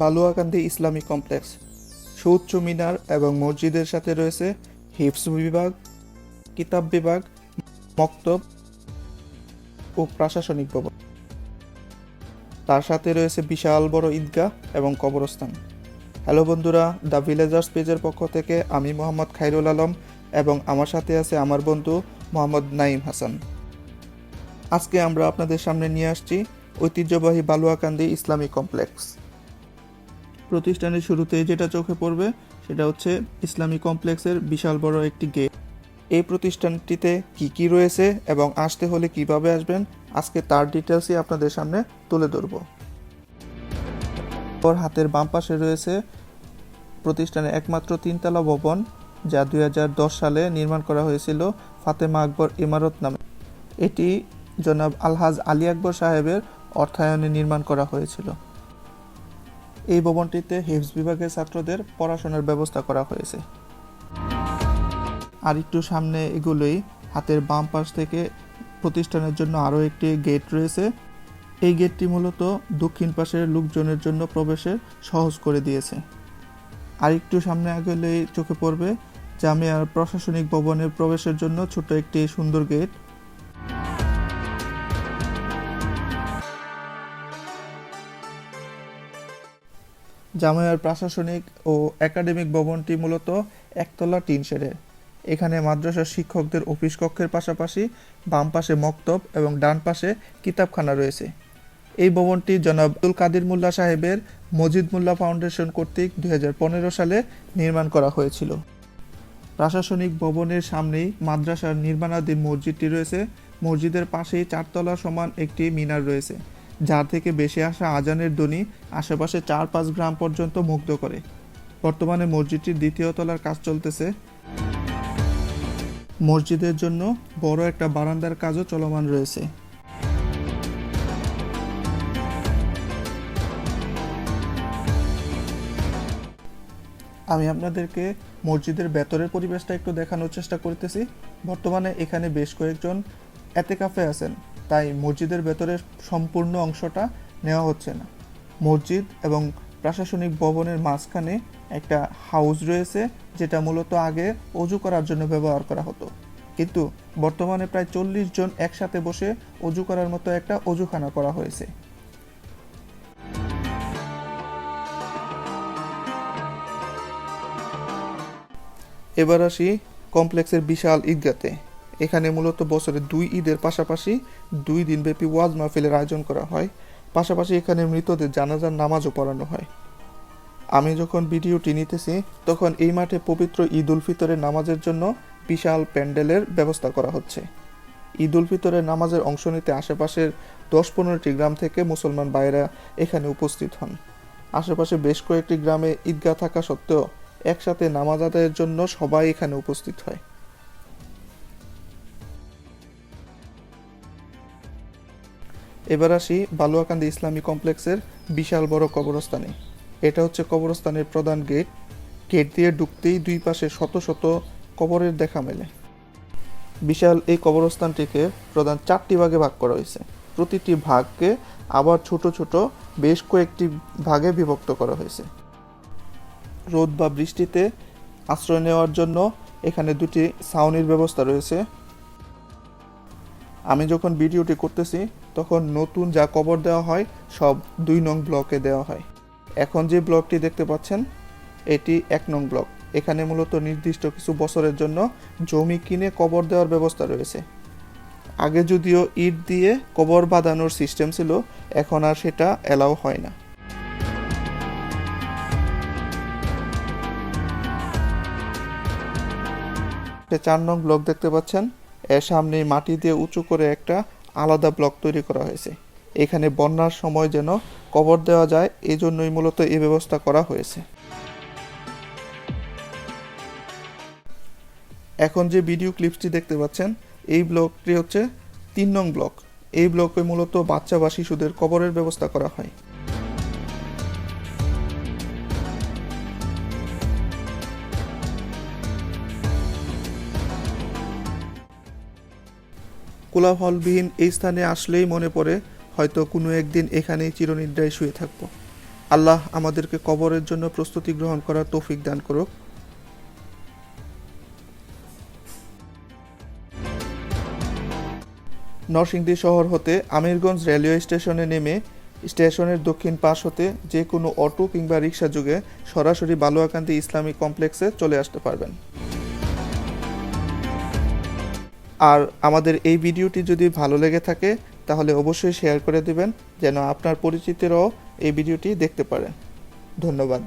Baluakandi Islamic complex, সুউচ্চ মিনার এবং মসজিদের সাথে রয়েছে হিফস বিভাগ, কিতাব বিভাগ, মক্তব ও প্রশাসনিক ভবন। তার সাথে রয়েছে বিশাল বড় ঈদগাহ এবং কবরস্থান। হ্যালো বন্ধুরা, দ্য ভিলেজার্স পেজের পক্ষ থেকে আমি মোহাম্মদ খাইরুল আলম এবং আমার সাথে আছে আমার বন্ধু মোহাম্মদ নাইম হাসান। আজকে আমরা আপনাদের সামনে নিয়ে আসছি ঐতিহ্যবাহী বালুয়াকান্দি ইসলামিক কমপ্লেক্স। প্রতিষ্ঠানের শুরুতেই যেটা চোখে পড়বে, সেটা হচ্ছে ইসলামী কমপ্লেক্সের বিশাল বড় একটি গেট। এই প্রতিষ্ঠানটিতে কি কি রয়েছে এবং আসতে হলে কীভাবে আসবেন, আজকে তার ডিটেলসই আপনাদের সামনে তুলে ধরব। ওর হাতের বাম পাশে রয়েছে প্রতিষ্ঠানের একমাত্র তিনতলা ভবন, যা দুই হাজার দশ সালে নির্মাণ করা হয়েছিল ফাতেমা আকবর ইমারত নামে। এটি জনাব আলহাজ আলী আকবর সাহেবের অর্থায়নে নির্মাণ করা হয়েছিল। এই ভবনটিতে হিফজ বিভাগের ছাত্রদের পড়াশোনার ব্যবস্থা করা হয়েছে। আর একটু সামনে এগুলোই, হাতের বাম পাশ থেকে প্রতিষ্ঠানের জন্য আরও একটি গেট রয়েছে। এই গেটটি মূলত দক্ষিণ পাশের লোকজনের জন্য প্রবেশের সহজ করে দিয়েছে। আর একটু সামনে আগেলেই চোখে পড়বে, জামিয়ার প্রশাসনিক ভবনের প্রবেশের জন্য ছোট একটি সুন্দর গেট। জামায়ার প্রশাসনিক ও একাডেমিক ভবনটি মূলত একতলা টিন শেডের। এখানে মাদ্রাসার শিক্ষকদের অফিস কক্ষের পাশাপাশি বাম পাশে মক্তব এবং ডান পাশে কিতাবখানা রয়েছে। এই ভবনটি জনাব আব্দুল কাদির মোল্লা সাহেবের মজিদ মোল্লা ফাউন্ডেশন কর্তৃক দুই হাজার পনেরো সালে নির্মাণ করা হয়েছিল। প্রশাসনিক ভবনের সামনেই মাদ্রাসার নির্মাণাধীন মসজিদটি রয়েছে। মসজিদের পাশেই চারতলা সমান একটি মিনার রয়েছে। যার থেকে বেশি আসা আজানের ধ্বনি আশেপাশে চার পাঁচ গ্রাম পর্যন্ত মুগ্ধ করে। বর্তমানে মসজিদটির দ্বিতীয় তলার কাজ চলতেছে। মসজিদের জন্য বড় একটা বারান্দার কাজও চলমান রয়েছে। আমি আপনাদেরকে মসজিদের ভেতরের পরিবেশটা একটু দেখানোর চেষ্টা করতেছি। বর্তমানে এখানে বেশ কয়েকজন এতে কাফে আছেন। তাই মসজিদের ভেতরের সম্পূর্ণ অংশটা নেওয়া হচ্ছে না। মসজিদ এবং প্রশাসনিক ভবনের মাঝখানে একটা হাউস রয়েছে, যেটা মূলত আগে অজু করার জন্য ব্যবহার করা হতো। কিন্তু বর্তমানে প্রায় চল্লিশ জন একসাথে বসে অজু করার মতো একটা অজুখানা করা হয়েছে। এবার আসি কমপ্লেক্সের বিশাল ঈদগাতে। এখানে মূলত বছরে দুই ঈদের পাশাপাশি দুই দিনব্যাপী ওয়াজ মাহফিলের আয়োজন করা হয়। পাশাপাশি এখানে মৃতদের জানাজার নামাজও পড়ানো হয়। আমি যখন ভিডিওটি নিতেছি, তখন এই মাঠে পবিত্র ঈদ উল ফিতরের নামাজের জন্য বিশাল প্যান্ডেলের ব্যবস্থা করা হচ্ছে। ঈদ উল ফিতরের নামাজের অংশ নিতে আশেপাশের দশ পনেরোটি গ্রাম থেকে মুসলমান ভাইয়েরা এখানে উপস্থিত হন। আশেপাশে বেশ কয়েকটি গ্রামে ঈদগাহ থাকা সত্ত্বেও একসাথে নামাজ আদায়ের জন্য সবাই এখানে উপস্থিত হয়। এবার আসি বালুয়াকান্দি ইসলামী কমপ্লেক্সের বিশাল বড় কবরস্থানে। এটা হচ্ছে কবরস্থানের প্রধান গেট। গেট দিয়ে ঢুকতেই দুই পাশে শত শত কবরের দেখা মেলে। বিশাল এই কবরস্থানটিকে প্রধান চারটি ভাগে ভাগ করা হয়েছে। প্রতিটি ভাগকে আবার ছোট ছোট বেশ কয়েকটি ভাগে বিভক্ত করা হয়েছে। রোদ বা বৃষ্টিতে আশ্রয় নেওয়ার জন্য এখানে দুটি ছাউনির ব্যবস্থা রয়েছে। আমি যখন ভিডিওটি করতেছি তখন নতুন যা কবর দেওয়া হয়, সব দুই নং ব্লকে দেওয়া হয়। এখন যে ব্লকটি দেখতে পাচ্ছেন, এটি এক নং ব্লক। এখানে মূলত নির্দিষ্ট কিছু বছরের জন্য জমি কিনে কবর দেওয়ার ব্যবস্থা রয়েছে। আগে যদিও ইট দিয়ে কবর বাঁধানোর সিস্টেম ছিল, এখন আর সেটা অ্যালাউ হয় না। চার নং ব্লক দেখতে পাচ্ছেন, এর সামনে মাটি দিয়ে উঁচু করে একটা আলাদা ব্লক তৈরি করা হয়েছে। এখানে বন্যার সময় যেন কবর দেওয়া যায় এই জন্যই মূলত এই ব্যবস্থা করা হয়েছে। এখন যে ভিডিও ক্লিপসটি দেখতে পাচ্ছেন, এই ব্লকটি হচ্ছে তিন নং ব্লক। এই ব্লকে মূলত বাচ্চা বা শিশুদের কবরের ব্যবস্থা করা হয়। কোলাহলবিহীন এই স্থানে আসলেই মনে পড়ে, হয়তো কোনো একদিন এখানেই চিরনিদ্রায় শুয়ে থাকব। আল্লাহ আমাদেরকে কবরের জন্য প্রস্তুতি গ্রহণ করার তৌফিক দান করুক। নরসিংদী শহর হতে আমিরগঞ্জ রেলওয়ে স্টেশনে নেমে স্টেশনের দক্ষিণ পাশ হতে যে কোনো অটো কিংবা রিক্সা যুগে সরাসরি বালুয়াকান্দি ইসলামিক কমপ্লেক্সে চলে আসতে পারবেন। আর আমাদের এই ভিডিওটি যদি ভালো লেগে থাকে, তাহলে অবশ্যই শেয়ার করে দেবেন, যেন আপনার পরিচিতরাও এই ভিডিওটি দেখতে পারেন। ধন্যবাদ।